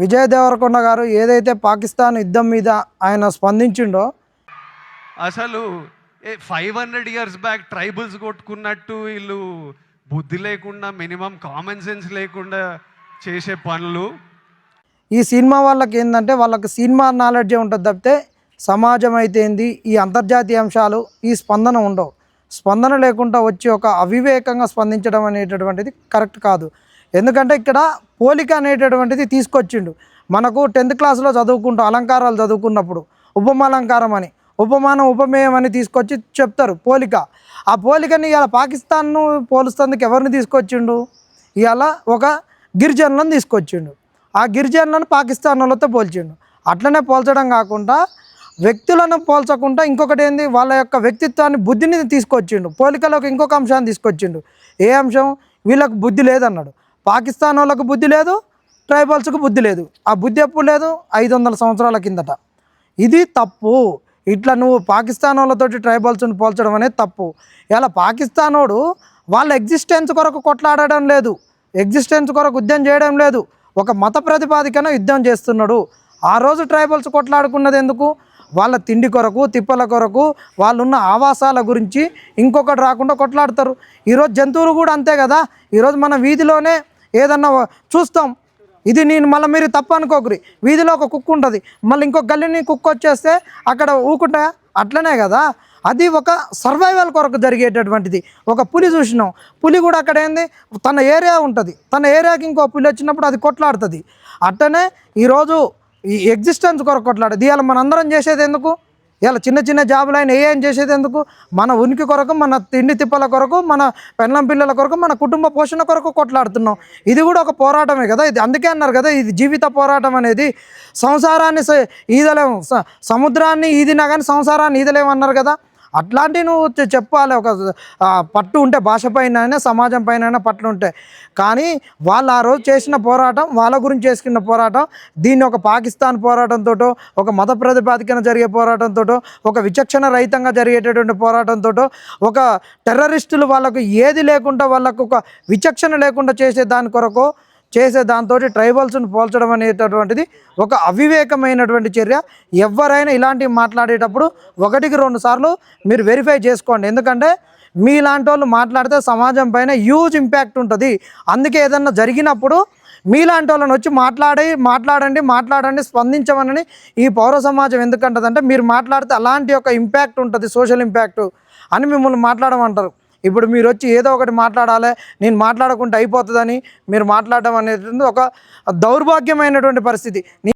విజయ్ దేవరకొండ గారు ఏదైతే పాకిస్తాన్ యుద్ధం మీద ఆయన స్పందించిండో అసలు five hundred years back tribals కొట్టుకున్నట్టు వీళ్ళు బుద్ధి లేకుండా మినిమం కామన్ సెన్స్ లేకుండా చేసే పనులు. ఈ సినిమా వాళ్ళకి ఏంటంటే వాళ్ళకి సినిమా నాలెడ్జే ఉంటుంది తప్పితే సమాజం అయితే ఏంది ఈ అంతర్జాతీయ అంశాలు ఈ స్పందన ఉండవు. స్పందన లేకుండా వచ్చి ఒక అవివేకంగా స్పందించడం అనేటటువంటిది కరెక్ట్ కాదు. ఎందుకంటే ఇక్కడ పోలిక అనేటటువంటిది తీసుకొచ్చిండు. మనకు టెన్త్ క్లాస్లో చదువుకుంటాం అలంకారాలు చదువుకున్నప్పుడు ఉపమాలంకారం అని ఉపమానం ఉపమేయం అని తీసుకొచ్చి చెప్తారు పోలిక. ఆ పోలికని ఇవాళ పాకిస్తాన్ను పోలుస్తందుకు ఎవరిని తీసుకొచ్చిండు? ఇవాళ ఒక గిరిజనులను తీసుకొచ్చిండు. ఆ గిరిజనులను పాకిస్తాన్ వాళ్ళతో పోల్చిండు. అట్లనే పోల్చడం కాకుండా వ్యక్తులను పోల్చకుండా ఇంకొకటి ఏంది? వాళ్ళ యొక్క వ్యక్తిత్వాన్ని బుద్ధిని తీసుకొచ్చిండు. పోలికలోకి ఇంకొక అంశాన్ని తీసుకొచ్చిండు. ఏ అంశం? వీళ్ళకు బుద్ధి లేదన్నాడు. పాకిస్తాన్ వాళ్ళకు బుద్ధి లేదు ట్రైబల్స్కు బుద్ధి లేదు. ఆ బుద్ధి ఎప్పుడు లేదు? ఐదు వందల సంవత్సరాల కిందట. ఇది తప్పు. ఇట్లా నువ్వు పాకిస్తాన్ వాళ్ళతోటి ట్రైబల్స్ని పోల్చడం అనేది తప్పు. ఇలా పాకిస్తానోడు వాళ్ళ ఎగ్జిస్టెన్స్ కొరకు కొట్లాడడం లేదు. ఎగ్జిస్టెన్స్ కొరకు యుద్ధం చేయడం లేదు. ఒక మత ప్రతిపాదికన యుద్ధం చేస్తున్నాడు. ఆ రోజు ట్రైబల్స్ కొట్లాడుకున్నది ఎందుకు? వాళ్ళ తిండి కొరకు తిప్పల కొరకు వాళ్ళున్న ఆవాసాల గురించి ఇంకొకటి రాకుండా కొట్లాడతారు. ఈరోజు జంతువులు కూడా అంతే కదా. ఈరోజు మన వీధిలోనే ఏదన్నా చూస్తాం. ఇది నేను మళ్ళీ మీరు తప్పనుకోకరి వీధిలో ఒక కుక్క ఉంటుంది. మళ్ళీ ఇంకొక గల్లీని కుక్క వచ్చేస్తే అక్కడ ఊకుంటా? అట్లనే కదా. అది ఒక సర్వైవల్ కొరకు జరిగేటటువంటిది. ఒక పులి చూసినాం. పులి కూడా అక్కడ ఏంది? తన ఏరియా ఉంటుంది. తన ఏరియాకి ఇంకో పులి వచ్చినప్పుడు అది కొట్లాడుతుంది. అట్లనే ఈరోజు ఈ ఎగ్జిస్టెన్స్ కొరకు కొట్లాడేది ఇవాళ మనందరం చేసేది ఎందుకు? ఇలా చిన్న చిన్న జాబులు ఆయన ఏ ఏం చేసేది ఎందుకు? మన ఉనికి కొరకు మన తిండి తిప్పల కొరకు మన పెళ్ళం పిల్లల కొరకు మన కుటుంబ పోషణ కొరకు కొట్లాడుతున్నాం. ఇది కూడా ఒక పోరాటమే కదా ఇది. అందుకే అన్నారు కదా ఇది జీవిత పోరాటం అనేది. సంసారాన్ని స- ఈదలేము స- సముద్రాన్ని ఈదినా కానీ సంసారాన్ని ఈదలేము అన్నారు కదా? అట్లాంటివి నువ్వు చెప్పాలి. ఒక పట్టు ఉంటే భాష పైన అయినా సమాజం పైన అయినా పట్టు ఉంటే. కానీ వాళ్ళు ఆ రోజు చేసిన పోరాటం వాళ్ళ గురించి చేసుకున్న పోరాటం దీన్ని ఒక పాకిస్తాన్ పోరాటంతో ఒక మత ప్రతిపాదికన జరిగే పోరాటంతో ఒక విచక్షణ రహితంగా జరిగేటటువంటి పోరాటంతో ఒక టెర్రరిస్టులు వాళ్ళకు ఏది లేకుండా వాళ్ళకు ఒక విచక్షణ లేకుండా చేసే దాని కొరకు చేసే దాంతో ట్రైబల్స్ను పోల్చడం అనేటటువంటిది ఒక అవివేకమైనటువంటి చర్య. ఎవరైనా ఇలాంటివి మాట్లాడేటప్పుడు ఒకటికి రెండు సార్లు మీరు వెరిఫై చేసుకోండి. ఎందుకంటే మీలాంటి వాళ్ళు మాట్లాడితే సమాజం పైన హ్యూజ్ ఇంపాక్ట్ ఉంటుంది. అందుకే ఏదన్నా జరిగినప్పుడు మీలాంటి వాళ్ళని వచ్చి మాట్లాడి మాట్లాడండి మాట్లాడండి స్పందించమనని ఈ పౌర సమాజం ఎందుకంటదంటే మీరు మాట్లాడితే అలాంటి ఒక ఇంపాక్ట్ ఉంటుంది సోషల్ ఇంపాక్ట్ అని మిమ్మల్ని మాట్లాడమంటారు. ఇప్పుడు మీరు వచ్చి ఏదో ఒకటి మాట్లాడాలి నేను మాట్లాడకుండా అయిపోతుందని మీరు మాట్లాడడం అనేది ఒక దౌర్భాగ్యమైనటువంటి పరిస్థితి.